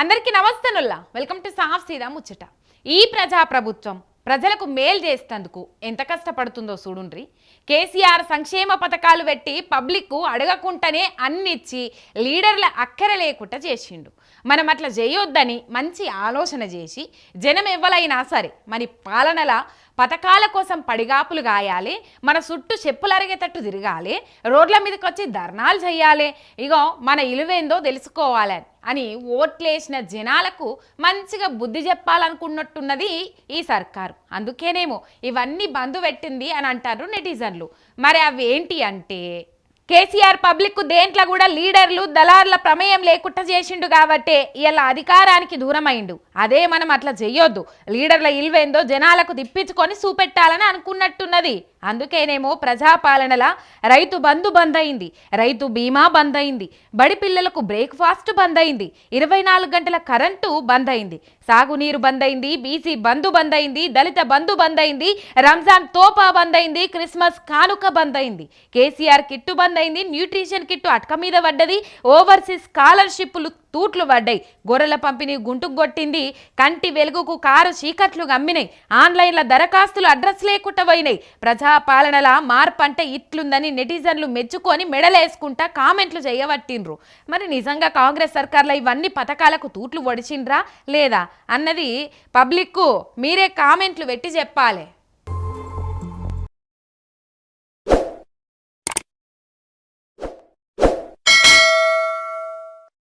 అందరికీ నమస్తనుల్లా. Welcome to సాఫ్ సీదా ముచ్చట. ఈ ప్రజాప్రభుత్వం ప్రజలకు మేలు చేసేందుకు ఎంత కష్టపడుతుందో చూడుండ్రి. కేసీఆర్ సంక్షేమ పథకాలు పెట్టి పబ్లిక్కు అడగకుండానే అన్నిచ్చి లీడర్ల అక్కర లేకుండా చేసిండు. మనం అట్లా చేయొద్దని మంచి ఆలోచన చేసి జనం ఎవ్వలైనా సరే మన పాలనల పథకాల కోసం పడిగాపులు గాయాలి మన చుట్టూ చెప్పులు అరిగేటట్టు తిరగాలి రోడ్ల మీదకి వచ్చి ధర్నాలు చేయాలి ఇగో మన ఇలువేందో తెలుసుకోవాలని అని ఓట్లేసిన జనాలకు మంచిగా బుద్ధి చెప్పాలనుకున్నట్టున్నది ఈ సర్కారు. అందుకేనేమో ఇవన్నీ బంధు పెట్టింది అని అంటారు నెటిజన్లు. మరి అవి ఏంటి అంటే కేసీఆర్ పబ్లిక్ దేంట్లో కూడా లీడర్లు దళారుల ప్రమేయం లేకుండా చేసిండు కాబట్టే ఇలా అధికారానికి దూరమైండు. అదే మనం అట్లా చెయ్యొద్దు. లీడర్ల ఇల్వేందో జనాలకు తిప్పించుకొని చూపెట్టాలని అనుకున్నట్టున్నది. అందుకేనేమో ప్రజాపాలనల రైతు బంధు బంద్ అయింది రైతు బీమా బంద్ అయింది బడి పిల్లలకు బ్రేక్ఫాస్ట్ బంద్ అయింది ఇరవై నాలుగు గంటల కరెంటు బంద్ అయింది సాగునీరు బంద్ అయింది బీసీ బంధు బంద్ అయింది దళిత బంధు బంద్ అయింది రంజాన్ తోపా బంద్ అయింది క్రిస్మస్ కానుక బంద్ అయింది కేసీఆర్ కిట్టు బంద్ అయింది న్యూట్రిషన్ కిట్టు అటక మీద పడ్డది ఓవర్సీస్ స్కాలర్షిప్లు తూట్లు పడ్డాయి. గొర్రెల పంపిణీ గుంటుకు కొట్టింది. కంటి వెలుగుకు కారు చీకట్లు గమ్మినాయి. ఆన్లైన్ల దరఖాస్తులు అడ్రస్ లేకుండా పోయినాయి. ప్రజాపాలనల మార్పు అంటే ఇట్లుందని నెటిజన్లు మెచ్చుకొని మెడలేసుకుంటా కామెంట్లు చేయబట్టిండ్రు. మరి నిజంగా కాంగ్రెస్ సర్కార్లో ఇవన్నీ పథకాలకు తూట్లు ఒడిచిండ్రా లేదా? అన్నది పబ్లిక్కు మీరే కామెంట్లు పెట్టి చెప్పాలి.